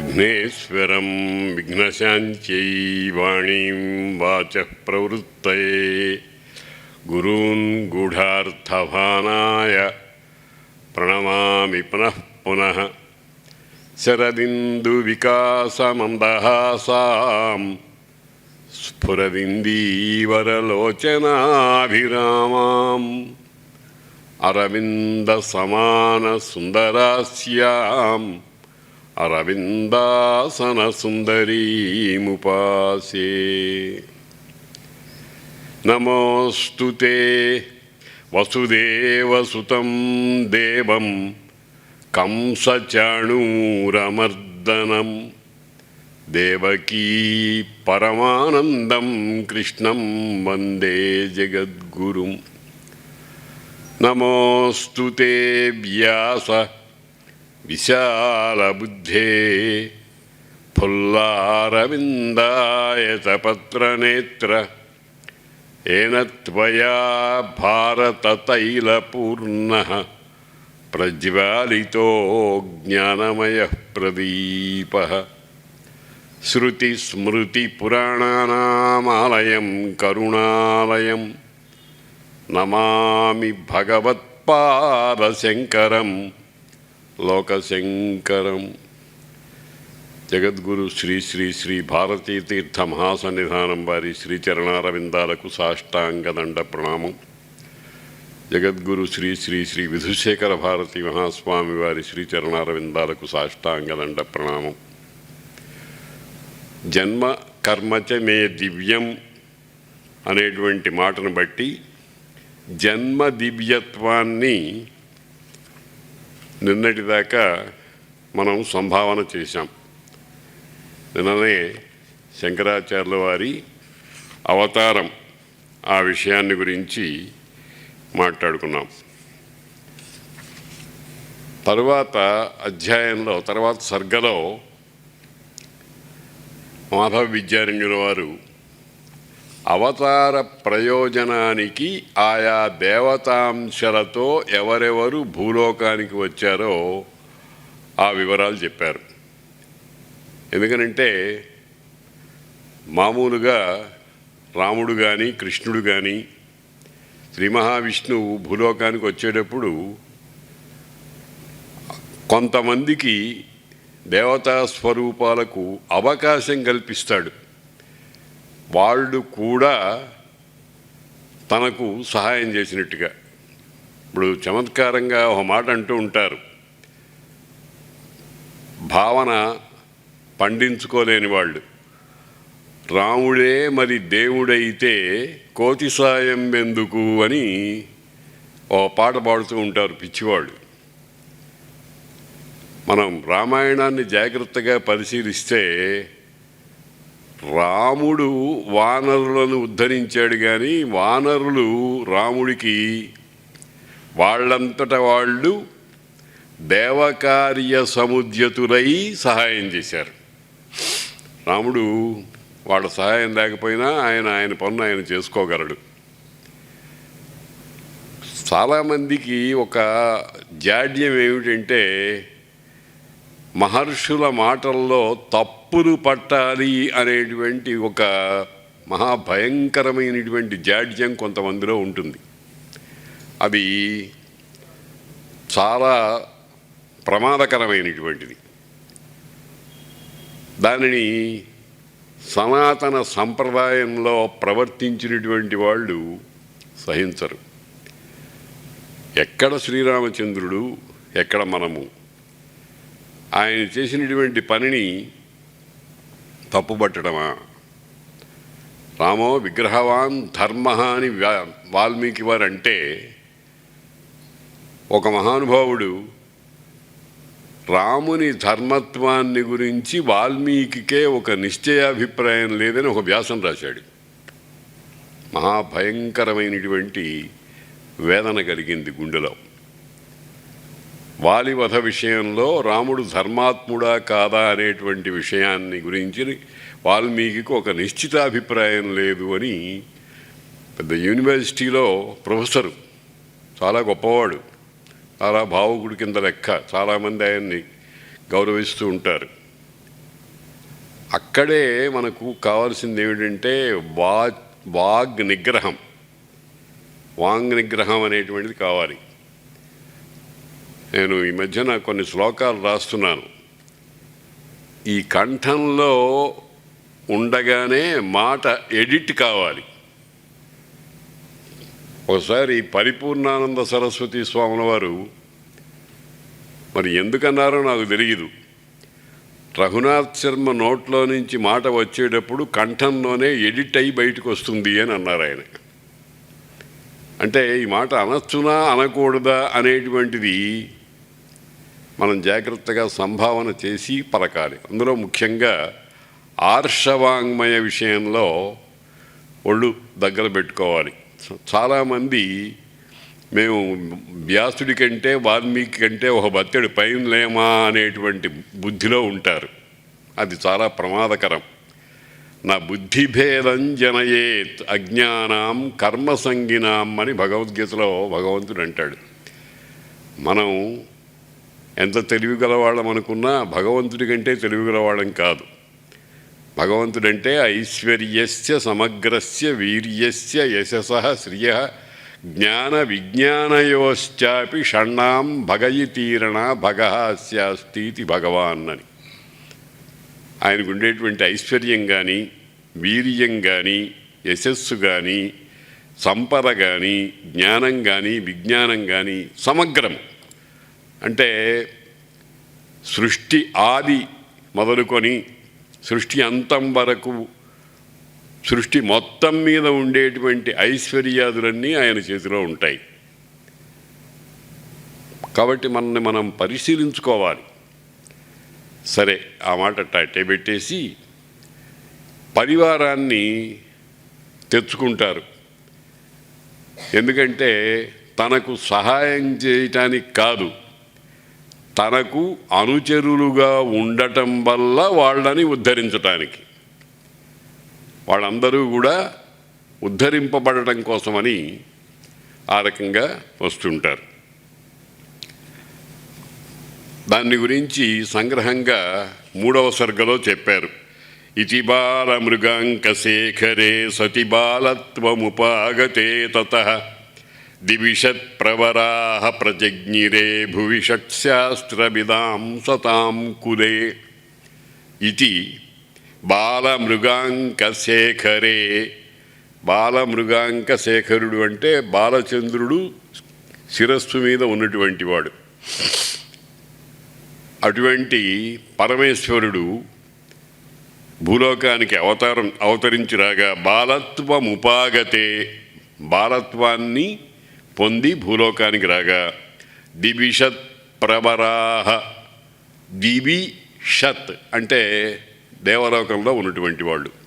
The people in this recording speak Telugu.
విఘ్నేశ్వరం విఘ్నశాంత్యై వాణీం వాచ ప్రవృత్తయే. గురూన్ గూఢార్థభానాయ ప్రణమామి పునః పునః. శరదిందువికాసమందహాసాం స్ఫురదిందీవరలోచనాభిరామాం అరవిందసమానసుందరాస్యాం. అరవిందాసన సుందరీముపాసే నమోస్తు తే వసుదేవసుతం దేవం కంసచాణూరమర్దనం. దేవకీ పరమానందం కృష్ణం వందే జగద్గురుం. నమోస్తు తే వ్యాస విశాలబుద్ధే ఫుల్లారవిందాయతపత్రనేత్ర येन त्वया भारततैलपूर्णः प्रज्वालितो ज्ञानमयः प्रदीपः श्रुतिस्मृतिपुराणानामालयं करुणालयं नमामि भगवत्पादशङ्करं లోకశంకరం. జగద్గురు శ్రీ శ్రీ శ్రీ భారతీతీర్థ మహాసన్నిధానం వారి శ్రీచరణారవిందాలకు సాష్టాంగదండ ప్రణామం. జగద్గురు శ్రీ శ్రీ శ్రీ విధుశేఖర భారతి మహాస్వామి వారి శ్రీచరణారవిందాలకు సాష్టాంగదండ ప్రణామం. జన్మ కర్మచ మే దివ్యం అనేటువంటి మాటను బట్టి జన్మ దివ్యత్వాన్ని నిన్నటిదాకా మనం సంభావన చేశాం. నిన్ననే శంకరాచార్యుల వారి అవతారం ఆ విషయాన్ని గురించి మాట్లాడుకున్నాం. తరువాత అధ్యాయంలో తర్వాత సర్గలో మాధవ విద్యారణ్యుల వారు అవతార ప్రయోజనానికి ఆయా దేవతాంశలతో ఎవరెవరు భూలోకానికి వచ్చారో ఆ వివరాలు చెప్పారు. ఎందుకనంటే మామూలుగా రాముడు కానీ కృష్ణుడు కానీ శ్రీ మహావిష్ణువు భూలోకానికి వచ్చేటప్పుడు కొంతమందికి దేవతా స్వరూపాలకు అవకాశం కల్పిస్తాడు. వాళ్ళు కూడా తనకు సహాయం చేసినట్టుగా. ఇప్పుడు చమత్కారంగా ఒక మాట అంటూ ఉంటారు. భావన పండించుకోలేని వాళ్ళు. రాముడే మరి దేవుడైతే కోతి సాయం ఎందుకు అని ఓ పాట పాడుతూ ఉంటారు పిచ్చివాళ్ళు. మనం రామాయణాన్ని జాగ్రత్తగా పరిశీలిస్తే రాముడు వానరులను ఉద్ధరించాడు కానీ వానరులు రాముడికి వాళ్ళంతట వాళ్ళు దేవకార్య సముద్యతులై సహాయం చేశారు. రాముడు వాళ్ళ సహాయం లేకపోయినా ఆయన ఆయన పనులు ఆయన చేసుకోగలడు. చాలామందికి ఒక జాడ్యం ఏమిటంటే మహర్షుల మాటల్లో తప్పులు పట్టాలి అనేటువంటి ఒక మహాభయంకరమైనటువంటి జాడ్యం కొంతమందిలో ఉంటుంది. అది చాలా ప్రమాదకరమైనటువంటిది. దానిని సనాతన సంప్రదాయంలో ప్రవర్తించినటువంటి వాళ్ళు సహించరు. ఎక్కడ శ్రీరామచంద్రుడు ఎక్కడ మనము. ఆయన చేసినటువంటి పనిని తప్పుపట్టడమా? రామో విగ్రహవాన్ ధర్మ అని వ్యా- వాల్మీకి వారు అంటే ఒక మహానుభావుడు రాముని ధర్మత్వాన్ని గురించి వాల్మీకికే ఒక నిశ్చయాభిప్రాయం లేదని ఒక వ్యాసం రాశాడు. మహాభయంకరమైనటువంటి వేదన కలిగింది గుండెలో. వాలివధ విషయంలో రాముడు ధర్మాత్ముడా కాదా అనేటువంటి విషయాన్ని గురించి వాల్మీకి ఒక నిశ్చితాభిప్రాయం లేదు అని పెద్ద యూనివర్సిటీలో ప్రొఫెసరు చాలా గొప్పవాడు చాలా భావుకుడి కింద లెక్క చాలామంది ఆయన్ని గౌరవిస్తూ ఉంటారు. అక్కడే మనకు కావాల్సింది ఏమిటంటే వా వాగ్ నిగ్రహం. వాంగ్ నిగ్రహం అనేటువంటిది కావాలి. నేను ఈ మధ్యన కొన్ని శ్లోకాలు రాస్తున్నాను. ఈ కంఠంలో ఉండగానే మాట ఎడిట్ కావాలి. ఒకసారి పరిపూర్ణానంద సరస్వతి స్వాముల వారు మరి ఎందుకన్నారో నాకు తెలియదు రఘునాథ్ శర్మ నోట్లో నుంచి మాట వచ్చేటప్పుడు కంఠంలోనే ఎడిట్ అయి బయటకు వస్తుంది అని అన్నారు ఆయన. అంటే ఈ మాట అనొచ్చునా అనకూడదా అనేటువంటిది మనం జాగ్రత్తగా సంభావన చేసి పలకాలి అందులో ముఖ్యంగా ఆర్షవాంగ్మయ విషయంలో ఒళ్ళు దగ్గర పెట్టుకోవాలి. చాలామంది మేము వ్యాసుడి కంటే వాల్మీకి కంటే ఒక బత్తెడు పైన లేమా అనేటువంటి బుద్ధిలో ఉంటారు. అది చాలా ప్రమాదకరం. నా బుద్ధిభేదం జనయేత్ అజ్ఞానం కర్మసంగినాం అని భగవద్గీతలో భగవంతుడు అంటాడు. మనం ఎంత తెలివి గలవాళ్ళం అనుకున్నా భగవంతుడి కంటే తెలివి గలవాళ్ళం కాదు. భగవంతుడంటే ఐశ్వర్యస్య సమగ్రస్య వీర్యస్య యశస శ్రియ జ్ఞాన విజ్ఞానయోశ్చాపి షణ్ణాం భగయితీరణ భగ భగవాన్ అని ఆయనకు ఉండేటువంటి ఐశ్వర్యం కానీ వీర్యం కానీ యశస్సు కానీ సంపద కానీ జ్ఞానం కానీ విజ్ఞానం కానీ సమగ్రం అంటే సృష్టి ఆది మొదలుకొని సృష్టి అంతం వరకు సృష్టి మొత్తం మీద ఉండేటువంటి ఐశ్వర్యాదులన్నీ ఆయన చేతిలో ఉంటాయి. కాబట్టి మనల్ని మనం పరిశీలించుకోవాలి. సరే ఆ మాట అట్టే పెట్టేసి పరివారాన్ని తెచ్చుకుంటారు. ఎందుకంటే తనకు సహాయం చేయటానికి కాదు. తనకు అనుచరులుగా ఉండటం వల్ల వాళ్ళని ఉద్ధరించటానికి. వాళ్ళందరూ కూడా ఉద్ధరింపబడటం కోసమని ఆ రకంగా వస్తుంటారు. దాన్ని గురించి సంగ్రహంగా మూడవ సర్గలో చెప్పారు. ఇతి బాల మృగాంకశేఖరే సతి బాలత్వముపాగతే తత. దివిషత్ ప్రవరాహ ప్రజజ్ఞిరే భువి షట్శాస్త్రవిదాం సతాం కులే ఇది బాలమృగాంకశేఖరే బాలమృగాంకశేఖరుడు అంటే బాలచంద్రుడు శిరస్సు మీద ఉన్నటువంటి వాడు. అటువంటి పరమేశ్వరుడు భూలోకానికి అవతారం అవతరించి రాగా బాలత్వముపాగతే బాలత్వాన్ని పొంది భూలోకానికి రాగా దివిషత్ ప్రవరాహ దివి షత్ అంటే దేవలోకంలో ఉన్నటువంటి వాళ్ళు.